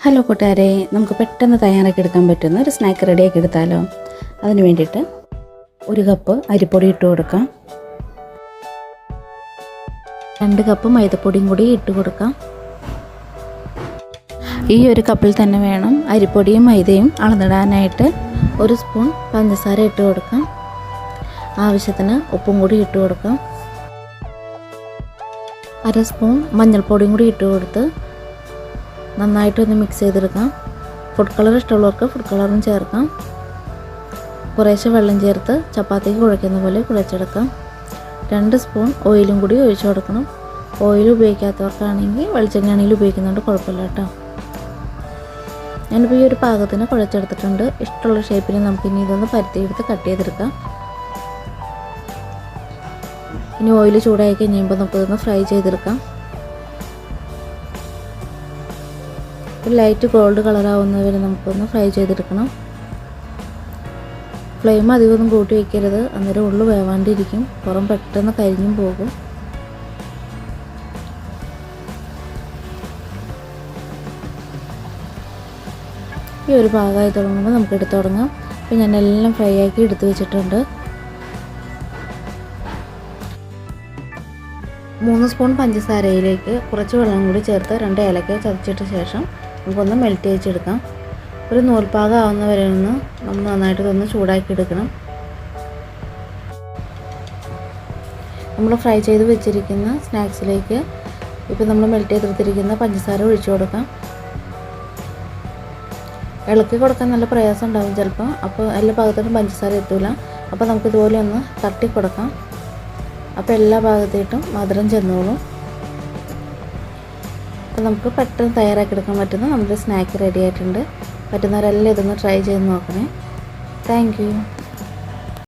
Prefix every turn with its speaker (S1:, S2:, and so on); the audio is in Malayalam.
S1: ഹലോ കൂട്ടുകാരെ നമുക്ക് പെട്ടെന്ന് തയ്യാറാക്കി എടുക്കാൻ പറ്റുന്ന ഒരു സ്നാക്ക് റെഡിയാക്കി എടുത്താലോ? അതിന് വേണ്ടിയിട്ട് ഒരു കപ്പ് അരിപ്പൊടി ഇട്ട് കൊടുക്കാം. രണ്ട് കപ്പ് മൈദപ്പൊടിയും കൂടി ഇട്ട് കൊടുക്കാം. ഈ ഒരു കപ്പിൽ തന്നെ വേണം അരിപ്പൊടിയും മൈദയും അളന്നിടാനായിട്ട് ഒരു സ്പൂൺ പഞ്ചസാര ഇട്ട് കൊടുക്കാം. ആവശ്യത്തിന് ഉപ്പും കൂടി ഇട്ട് കൊടുക്കാം. അര സ്പൂൺ മഞ്ഞൾപ്പൊടിയും കൂടി ഇട്ട് കൊടുത്ത് നന്നായിട്ടൊന്ന് മിക്സ് ചെയ്തെടുക്കാം. ഫുഡ് കളർ ഇഷ്ടമുള്ളവർക്ക് ഫുഡ് കളറും ചേർക്കാം. കുറേശ്ശെ വെള്ളം ചേർത്ത് ചപ്പാത്തിക്ക് കുഴയ്ക്കുന്ന പോലെ കുഴച്ചെടുക്കാം. രണ്ട് സ്പൂൺ ഓയിലും കൂടി ഒഴിച്ചു കൊടുക്കണം. ഓയിൽ ഉപയോഗിക്കാത്തവർക്കാണെങ്കിൽ വെളിച്ചെണ്ണയാണെങ്കിൽ ഉപയോഗിക്കുന്നുണ്ട് കുഴപ്പമില്ല കേട്ടോ. ഞാനിപ്പോൾ ഈ ഒരു പാകത്തിന് കുഴച്ചെടുത്തിട്ടുണ്ട്. ഇഷ്ടമുള്ള ഷേപ്പിൽ നമുക്ക് ഇനി ഇതൊന്ന് പരത്തിയെടുത്ത് കട്ട് ചെയ്തെടുക്കാം. ഇനി ഓയിൽ ചൂടായി കഴിയുമ്പോൾ നമുക്കിതൊന്ന് ഫ്രൈ ചെയ്തെടുക്കാം. ലൈറ്റ് ഗോൾഡ് കളറാവുന്നവരെ നമുക്കൊന്ന് ഫ്രൈ ചെയ്തെടുക്കണം. ഫ്ലെയിം അധികമൊന്നും കൂട്ടി വയ്ക്കരുത് അന്നേരം ഉള്ളു വേവാണ്ടിരിക്കും. പുറം പെട്ടെന്ന് കരിഞ്ഞും പോകും. ഈ ഒരു ഭാഗമായി തുടങ്ങുമ്പോൾ നമുക്ക് എടുത്ത് തുടങ്ങാം. അപ്പോൾ ഞാൻ എല്ലാം ഫ്രൈ ആക്കി എടുത്ത് വെച്ചിട്ടുണ്ട്. മൂന്ന് സ്പൂൺ പഞ്ചസാരയിലേക്ക് കുറച്ച് വെള്ളം കൂടി ചേർത്ത് രണ്ട് ഏലക്ക ചതച്ചിട്ട ശേഷം നമുക്കൊന്ന് മെൽറ്റ് ചെയ്തെടുക്കാം. ഒരു നൂൽപ്പാകം ആവുന്ന വരെ ഒന്ന് നമ്മൾ നന്നായിട്ട് ഇതൊന്ന് ചൂടാക്കി എടുക്കണം നമ്മൾ ഫ്രൈ ചെയ്ത് വെച്ചിരിക്കുന്ന സ്നാക്സിലേക്ക് ഇപ്പോൾ നമ്മൾ മെൽറ്റ് ചെയ്തെടുത്തിരിക്കുന്ന പഞ്ചസാര ഒഴിച്ചു കൊടുക്കാം. ഇളക്കി കൊടുക്കാൻ നല്ല പ്രയാസം ഉണ്ടാവും ചിലപ്പോൾ അപ്പോൾ എല്ലാ ഭാഗത്തോട്ടും പഞ്ചസാര എത്തൂല. അപ്പോൾ നമുക്കിതുപോലെ ഒന്ന് തട്ടി കൊടുക്കാം. അപ്പോൾ എല്ലാ ഭാഗത്തേട്ടും മധുരം ചെന്നോളും. അപ്പോൾ നമുക്ക് പെട്ടെന്ന് തയ്യാറാക്കി എടുക്കാൻ പറ്റുന്ന നമ്മുടെ സ്നാക്ക് റെഡി ആയിട്ടുണ്ട്. പറ്റുന്നവരെല്ലാം ഇതൊന്ന് ട്രൈ ചെയ്ത് നോക്കണേ. താങ്ക്